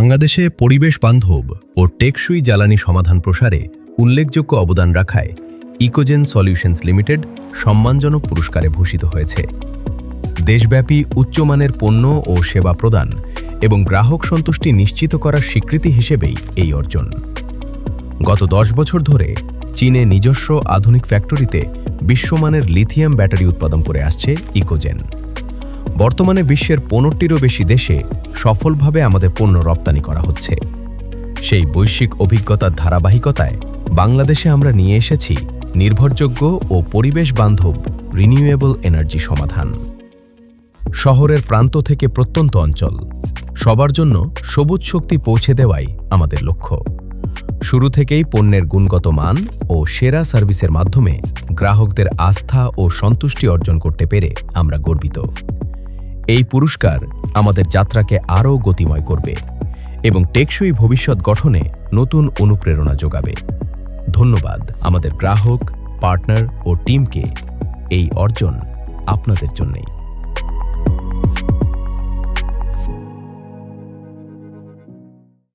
বাংলাদেশে পরিবেশ বান্ধব ও টেকসই জ্বালানি সমাধান প্রসারে উল্লেখযোগ্য অবদান রাখায় ইকোজেন সলিউশনস লিমিটেড সম্মানজনক পুরস্কারে ভূষিত হয়েছে। দেশব্যাপী উচ্চমানের পণ্য ও সেবা প্রদান এবং গ্রাহক সন্তুষ্টি নিশ্চিত করার স্বীকৃতি হিসেবেই এই অর্জন। গত দশ বছর ধরে চীনে নিজস্ব আধুনিক ফ্যাক্টরিতে বিশ্বমানের লিথিয়াম ব্যাটারি উৎপাদন করে আসছে ইকোজেন। বর্তমানে বিশ্বের পনেরোটিরও বেশি দেশে সফলভাবে আমাদের পণ্য রপ্তানি করা হচ্ছে। সেই বৈশ্বিক অভিজ্ঞতার ধারাবাহিকতায় বাংলাদেশে আমরা নিয়ে এসেছি নির্ভরযোগ্য ও পরিবেশ বান্ধব রিনিউয়েবল এনার্জি সমাধান। শহরের প্রান্ত থেকে প্রত্যন্ত অঞ্চল, সবার জন্য সবুজ শক্তি পৌঁছে দেওয়াই আমাদের লক্ষ্য। শুরু থেকেই পণ্যের গুণগত মান ও সেরা সার্ভিসের মাধ্যমে গ্রাহকদের আস্থা ও সন্তুষ্টি অর্জন করতে পেরে আমরা গর্বিত। এই পুরস্কার আমাদের যাত্রাকে আরও গতিময় করবে এবং টেকসই ভবিষ্যৎ গঠনে নতুন অনুপ্রেরণা যোগাবে। ধন্যবাদ আমাদের গ্রাহক, পার্টনার ও টিমকে এই অর্জন আপনাদের জন্যই।